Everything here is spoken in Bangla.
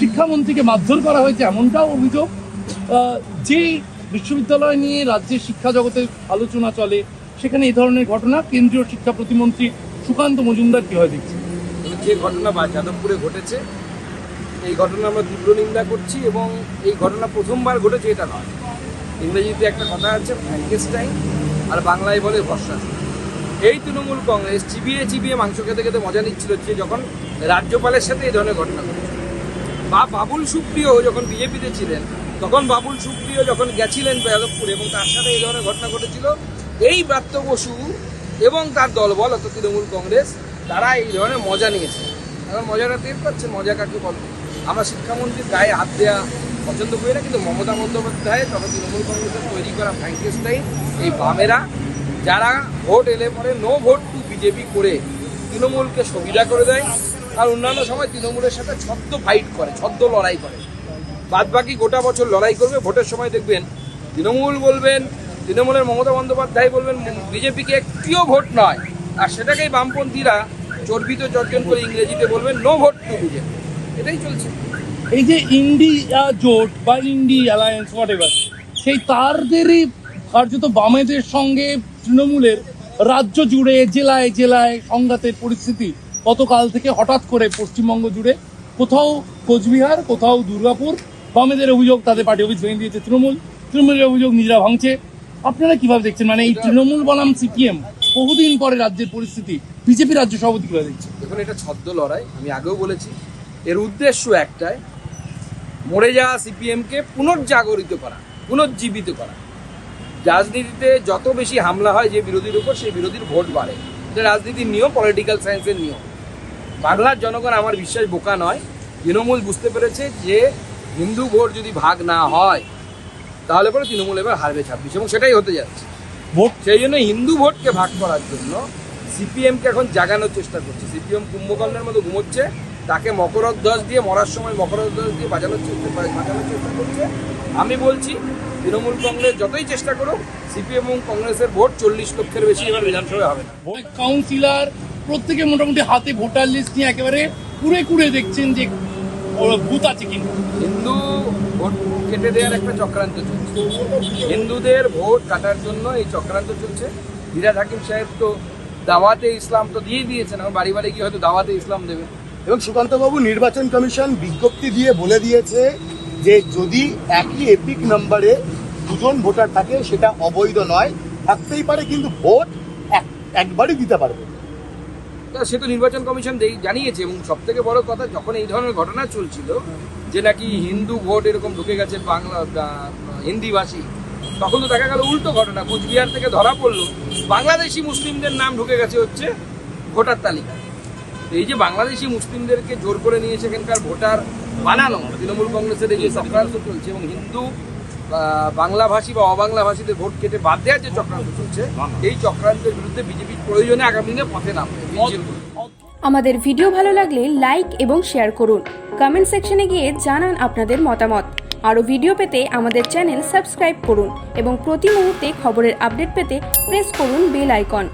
শিক্ষামন্ত্রীকে মারধর করা হয়েছে এমনটাও অভিযোগ। যে বিশ্ববিদ্যালয় নিয়ে রাজ্যের শিক্ষা জগতে আলোচনা চলে, সেখানে এই ধরনের ঘটনা। কেন্দ্রীয় শিক্ষা প্রতিমন্ত্রী সুকান্ত মজুমদার কীভাবে দেখছে যে ঘটনা বা যাদবপুরে ঘটেছে, এই ঘটনা আমরা তীব্র নিন্দা করছি এবং এই ঘটনা প্রথমবার ঘটেছে এটা নয়। ইংরেজিতে একটা কথা আছে ফ্র্যাঙ্কেস্টাইন আর বাংলায় বলে ভরসা এই তৃণমূল কংগ্রেস চিবিয়ে চিবিয়ে মাংস খেতে খেতে মজা নিচ্ছিল যে যখন রাজ্যপালের সাথে এই ধরনের ঘটনা ঘটেছে। বা বাবুল সুপ্রিয় যখন বিজেপিতে ছিলেন, তখন বাবুল সুপ্রিয় যখন গেছিলেন যাদবপুরে এবং তার সাথে এই ধরনের ঘটনা ঘটেছিল, এই ব্রাত্য বসু এবং তার দলবল, অর্থাৎ তৃণমূল কংগ্রেস, তারা এই ধরনের মজা নিয়েছে। এখন মজাটা টের পাচ্ছে, মজা কাকে বল? আমরা শিক্ষামন্ত্রীর গায়ে হাত দেওয়া পছন্দ করি না, কিন্তু মমতা বন্দ্যোপাধ্যায় তখন তৃণমূল কংগ্রেসের তৈরি করা ফ্র্যাঙ্কেস্টাইন, এই বামেরা, যারা ভোট এলে পরে নো ভোট টু বিজেপি করে তৃণমূলকে সুবিধা করে দেয় আর অন্যান্য সময় তৃণমূলের সাথে ছদ্ম ফাইট করে, ছদ্ম লড়াই করে। বাদ বাকি গোটা বছর লড়াই করবে, ভোটের সময় দেখবেন তৃণমূল বলবেন, তৃণমূলের মমতা বন্দ্যোপাধ্যায় বলবেন, বিজেপিকে একটিও ভোট নয়। আর সেটাকেই বামপন্থীরা চর্বিত চর্জন করে ইংরেজিতে বলবেন নো ভোট টু বিজেপি। এটাই চলছে। এই যে ইন্ডিয়া জোট বা ইন্ডি অ্যালায়েন্স হোয়াট এভার সেই তারদেরই কার্যত বামেদের সঙ্গে তৃণমূলের রাজ্য জুড়ে জেলায় জেলায় সংঘাতের পরিস্থিতি গতকাল থেকে হঠাৎ করে পশ্চিমবঙ্গ জুড়ে কোথাও কোচবিহার কোথাও দুর্গাপুর বামেদের অভিযোগ তাদের পার্টি অফিস ভেঙে দিয়েছে তৃণমূল। তৃণমূলের অভিযোগ নিজেরা ভাঙছে। আপনারা কীভাবে দেখছেন? মানে এই তৃণমূল বনাম সিপিএম বহুদিন পরে রাজ্যের পরিস্থিতি বিজেপি রাজ্য সভাপতি কীভাবে দেখছে? দেখুন এটা ছদ্ম লড়াই। আমি আগেও বলেছি এর উদ্দেশ্য একটাই মরে যাওয়া সিপিএমকে পুনর্জাগরিত করা পুনর্জীবিত করা। রাজনীতিতে যত বেশি হামলা হয় যে বিরোধীর উপর সেই বিরোধীর ভোট বাড়ে। এটা রাজনীতির নিয়ম পলিটিক্যাল সায়েন্সের নিয়ম। বাংলার জনগণ আমার বিশ্বাস বোকা নয়। তৃণমূল বুঝতে পেরেছে যে হিন্দু ভোট যদি ভাগ না হয় তাহলে পরে তৃণমূল এবার হারবে ছাব্বিশ এবং সেটাই হতে যাচ্ছে। ভোট সেই জন্য হিন্দু ভোটকে ভাগ করার জন্য সিপিএমকে এখন জাগানোর চেষ্টা করছে। সিপিএম কুম্ভকর্ণের মতো ঘুমোচ্ছে তাকে মকরধ্বজ দিয়ে মরার সময় মকরধ্বজ দিয়ে বাজানোর চেষ্টা বাজানোর চেষ্টা করছে। আমি বলছি তৃণমূল কংগ্রেস যতই চেষ্টা করুক সিপিএম এবং কংগ্রেসের ভোট চল্লিশ লক্ষের বেশি এবার বিধানসভায় হবে না। কাউন্সিলর প্রত্যেকে মোটামুটি হাতে ভোটার লিস্ট নিয়ে একেবারে কুড়ে কুড়ে দেখছেন যে বুথ আছে কিনা হিন্দু ভোট কেটে দেওয়ার একটা চক্রান্ত চলছে। হিন্দুদের ভোট কাটার জন্য এই চক্রান্ত চলছে। বিরাট হাকিম সাহেব তো দাওয়াতে ইসলাম তো দিয়েই দিয়েছেন এখন বাড়ি বাড়ি গিয়ে হয়তো দাওয়াতে ইসলাম দেবে। এবং সুকান্তবাবু নির্বাচন কমিশন বিজ্ঞপ্তি দিয়ে বলে দিয়েছে যে যদি একই এপিক নম্বরে দুজন ভোটার থাকে সেটা অবৈধ নয়। থাকতেই পারে কিন্তু ভোট এক- একবারই দিতে পারবে। সে তো নির্বাচন কমিশন জানিয়েছে এবং সব থেকে বড় কথা, যখন এই ধরনের ঘটনা চলছিল, যে নাকি হিন্দু ভোট এরকম ঢুকে গেছে বাংলা হিন্দিভাষী, তখন তো দেখা গেল উল্টো ঘটনা, কোচবিহার থেকে ধরা পড়ল। বাংলাদেশি মুসলিমদের নাম ঢুকে গেছে হচ্ছে ভোটার তালিকা। এই যে বাংলাদেশি মুসলিমদেরকে জোর করে নিয়ে সেখানকার ভোটার বানানো, তৃণমূল কংগ্রেসের এই যে চক্রান্ত চলছে এবং হিন্দু বাংলাভাষী বা অবাংলাভাষীদের ভোট কেটে বাদ দেওয়ার যে চক্রান্ত চলছে এই চক্রান্তের বিরুদ্ধে বিজেপির প্রয়োজনে আগামী দিনে পথে নামবে আমাদের ভিডিও ভালো লাগলে লাইক এবং শেয়ার করুন। কমেন্ট সেকশনে গিয়ে জানান আপনাদের মতামত। আরও ভিডিও পেতে আমাদের চ্যানেল সাবস্ক্রাইব করুন এবং প্রতি মুহূর্তে খবরের আপডেট পেতে প্রেস করুন বেল আইকন।